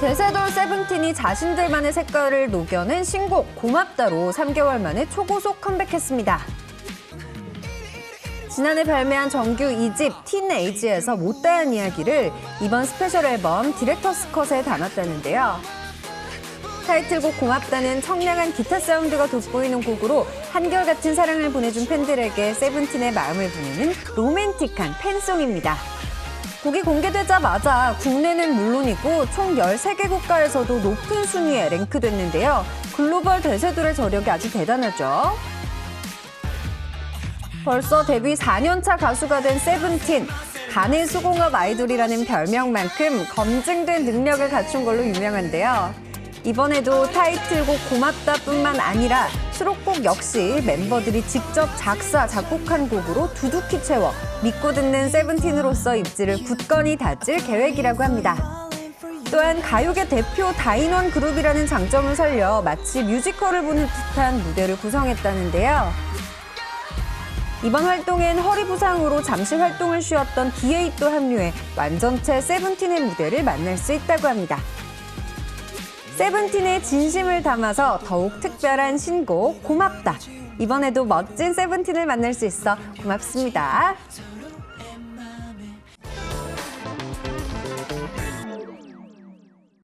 대세돌 세븐틴이 자신들만의 색깔을 녹여낸 신곡 고맙다로 3개월 만에 초고속 컴백했습니다. 지난해 발매한 정규 2집 틴에이지에서 못다한 이야기를 이번 스페셜 앨범 디렉터스 컷에 담았다는데요. 타이틀곡 고맙다는 청량한 기타 사운드가 돋보이는 곡으로 한결같은 사랑을 보내준 팬들에게 세븐틴의 마음을 보내는 로맨틱한 팬송입니다. 곡이 공개되자마자 국내는 물론이고 총 13개 국가에서도 높은 순위에 랭크됐는데요. 글로벌 대세돌의 저력이 아주 대단하죠. 벌써 데뷔 4년차 가수가 된 세븐틴. 간의 수공업 아이돌이라는 별명만큼 검증된 능력을 갖춘 걸로 유명한데요. 이번에도 타이틀곡 고맙다뿐만 아니라 수록곡 역시 멤버들이 직접 작사, 작곡한 곡으로 두둑히 채워 믿고 듣는 세븐틴으로서 입지를 굳건히 다질 계획이라고 합니다. 또한 가요계 대표 다인원 그룹이라는 장점을 살려 마치 뮤지컬을 보는 듯한 무대를 구성했다는데요. 이번 활동엔 허리 부상으로 잠시 활동을 쉬었던 D8도 합류해 완전체 세븐틴의 무대를 만날 수 있다고 합니다. 세븐틴의 진심을 담아서 더욱 특별한 신곡 고맙다. 이번에도 멋진 세븐틴을 만날 수 있어 고맙습니다.